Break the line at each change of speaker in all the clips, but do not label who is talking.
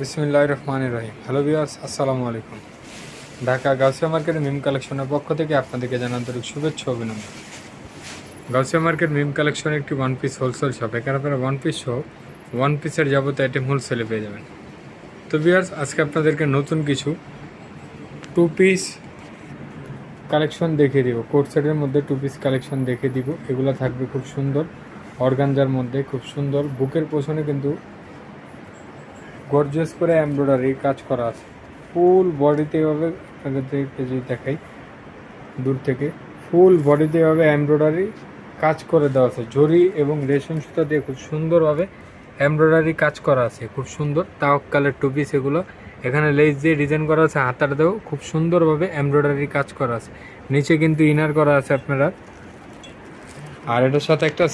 বিসমিল্লাহ রহমান রহিম হ্যালো বিয়ার্স আসসালামু আলাইকুম। ঢাকা গাউসিয়া মার্কেটের মিম কালেকশনের পক্ষ থেকে আপনাদেরকে জানান আন্তরিক শুভেচ্ছা অভিনন্দন। গাউসিয়া মার্কেট মিম কালেকশন একটি ওয়ান পিস হোলসেল শপ এখানে আপনারা ওয়ান পিস সহ ওয়ান পিসের যাবতীয় আইটেম হোলসেলে পেয়ে যাবেন। তো বিয়ার্স আজকে আপনাদেরকে নতুন কিছু টু পিস কালেকশন দেখিয়ে দিব। কোট সেটের মধ্যে টু পিস কালেকশন দেখিয়ে দিব। এগুলো থাকবে খুব সুন্দর। অর্গানজার মধ্যে খুব সুন্দর। বুকের পোষণে কিন্তু গর্জিয়াস করে এমব্রয়ডারি কাজ করা আছে। ফুল বডিতে এভাবে আপনাদেরকে যদি দেখাই, দূর থেকে ফুল বডিতে এভাবে এমব্রয়ডারি কাজ করে দেওয়া আছে। জরি এবং রেশম সুতা দিয়ে খুব সুন্দরভাবে এমব্রয়ডারি কাজ করা আছে, খুব সুন্দর। তাওয়াক্কালের টুপি সেগুলো এখানে লেস দিয়ে ডিজাইন করা আছে হাতাটাতেও খুব সুন্দরভাবে এমব্রয়ডারি কাজ করা আছে। নিচে কিন্তু ইনার করা আছে আপনারা। আর এটার সাথে একটা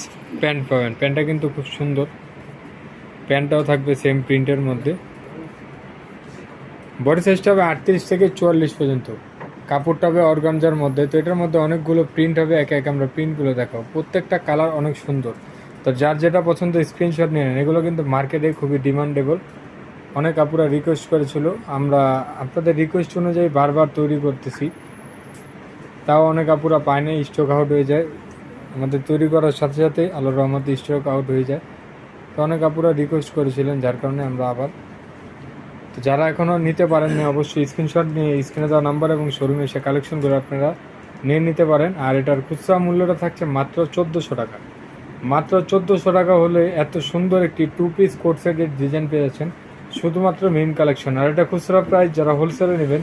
প্যান্ট পাবেন প্যান্টটা কিন্তু খুব সুন্দর। প্যান্টটাও থাকবে সেম প্রিন্টের মধ্যে। বডি সাইজটা হবে আটত্রিশ থেকে চুয়াল্লিশ পর্যন্ত। কাপড়টা হবে অর্গানজার মধ্যে। তো এটার মধ্যে অনেকগুলো প্রিন্ট হবে। একে একে আমরা প্রিন্টগুলো দেখাবো। প্রত্যেকটা কালার অনেক সুন্দর। তো যার যেটা পছন্দ স্ক্রিনশট নিয়ে নেন। এগুলো কিন্তু মার্কেটে খুবই ডিমান্ডেবল অনেক আপুরা রিকোয়েস্ট করেছিল। আমরা আপনাদের রিকোয়েস্ট অনুযায়ী বারবার তৈরি করতেছি। তাও অনেক আপুরা পায় না স্টক আউট হয়ে যায়। আমাদের তৈরি করার সাথে সাথে আল্লাহর রহমতে স্টক আউট হয়ে যায়। তো অনেক আপুরা রিকোয়েস্ট করেছিলেন, যার কারণে আমরা আবার। তো যারা এখনও নিতে পারেননি, অবশ্যই স্ক্রিনশট নিয়ে স্ক্রিনে দেওয়া নাম্বার এবং শোরুমে এসে কালেকশন করে আপনারা নিয়ে নিতে পারেন। আর এটার খুচরা মূল্যটা থাকছে মাত্র চোদ্দোশো টাকা। মাত্র চোদ্দোশো টাকা হলে এত সুন্দর একটি টু পিস কোট সেটের ডিজাইন পেয়ে যাচ্ছেন শুধুমাত্র মিম কালেকশন আর এটা খুচরা প্রাইস যারা হোলসেলে নেবেন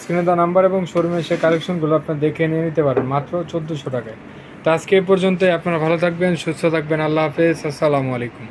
স্ক্রিনে দেওয়া নাম্বার এবং শোরুমে এসে কালেকশনগুলো আপনার দেখে নিয়ে নিতে পারেন, মাত্র চোদ্দোশো টাকায়। তো আজকে এই পর্যন্ত আপনারা ভালো থাকবেন, সুস্থ থাকবেন, আল্লাহ হাফেজ, আসসালামু আলাইকুম।